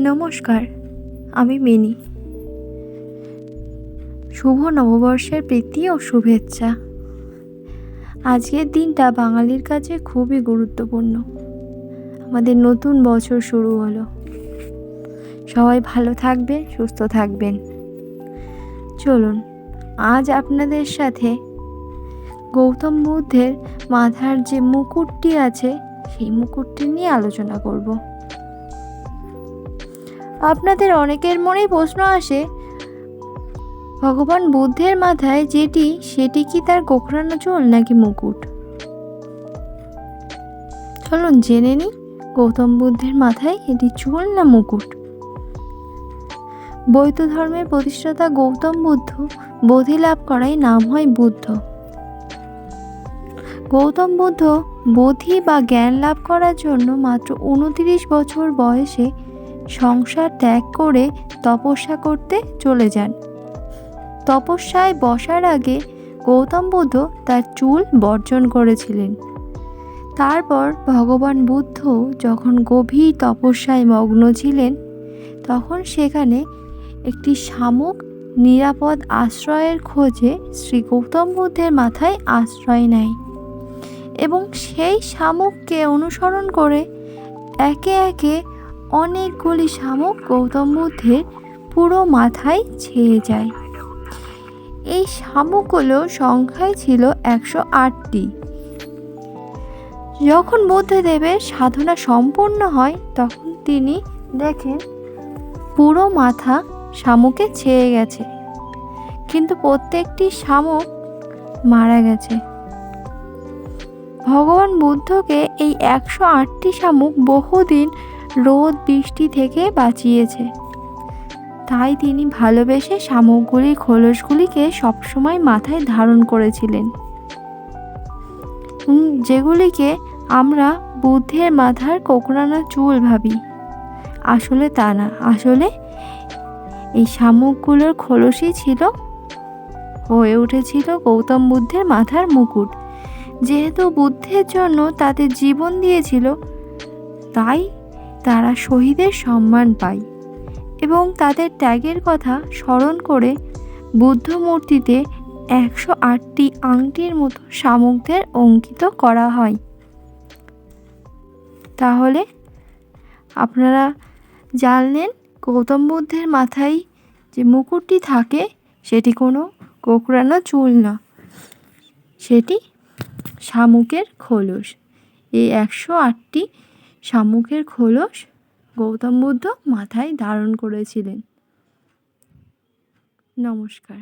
নমস্কার, আমি মিনি। শুভ নববর্ষের প্রীতি ও শুভেচ্ছা। আজকের দিনটা বাঙালির কাছে খুবই গুরুত্বপূর্ণ। আমাদের নতুন বছর শুরু হলো। সবাই ভালো থাকবেন, সুস্থ থাকবেন। চলুন, আজ আপনাদের সাথে গৌতম বুদ্ধের মাথার যে মুকুটটি আছে, সেই মুকুটটি নিয়ে আলোচনা করব। আপনাদের অনেকের মনেই প্রশ্ন আসে, ভগবান বুদ্ধের মাথায় যেটি, সেটি কি তার কোকড়ানো চুল নাকি মুকুট? চলুন জেনে নিই, গৌতম বুদ্ধের মাথায় এটি চুল না মুকুট? বৌদ্ধ ধর্মের প্রতিষ্ঠাতা গৌতম বুদ্ধ বোধি লাভ করাই নাম হয় বুদ্ধ। গৌতম বুদ্ধ বোধি বা জ্ঞান লাভ করার জন্য মাত্র উনতিরিশ বছর বয়সে সংসার ত্যাগ করে তপস্যা করতে চলে যান। তপস্যায় বসার আগে গৌতম বুদ্ধ তার চুল বর্জন করেছিলেন। তারপর ভগবান বুদ্ধ যখন গভীর তপস্যায় মগ্ন ছিলেন, তখন সেখানে একটি শামুক নিরাপদ আশ্রয়ের খোঁজে শ্রী গৌতম বুদ্ধের মাথায় আশ্রয় নেয় এবং সেই শামুককে অনুসরণ করে একে একে অনেকগুলি শামুক গৌতম বুদ্ধের পুরো মাথায় ছেয়ে যায়। এই শামুকগুলো সংখ্যায় ছিল একশো আটটি। যখন বুদ্ধদেবের সাধনা সম্পূর্ণ হয়, তখন তিনি দেখেন পুরো মাথা শামুকে ছেয়ে গেছে। কিন্তু প্রত্যেকটি শামুক মারা গেছে। ভগবান বুদ্ধকে এই একশো আটটি শামুক বহুদিন রোদ, বৃষ্টি থেকে বাঁচিয়েছে। তাই তিনি ভালোবেসে শামুকগুলির খোলসগুলিকে সবসময় মাথায় ধারণ করেছিলেন। যেগুলিকে আমরা বুদ্ধের মাথার কোকড়ানো চুল ভাবি। আসলে তা না। আসলে এই শামুকগুলোর খোলসই ছিল, হয়ে উঠেছিল গৌতম বুদ্ধের মাথার মুকুট। যেহেতু বুদ্ধের জন্য তাতে জীবন দিয়েছিল, তাই তারা শহীদের সম্মান পায় এবং তাদের ত্যাগের কথা স্মরণ করে বুদ্ধ মূর্তিতে একশো আটটি আংটির মতো শামুকদের অঙ্কিত করা হয়। তাহলে আপনারা জানলেন গৌতম বুদ্ধের মাথায় যে মুকুটটি থাকে, সেটি কোনো কোকড়ানো চুল না, সেটি শামুকের খোলস। এই একশো আটটি শামুকের খোলস গৌতম বুদ্ধ মাথায় ধারণ করেছিলেন। নমস্কার।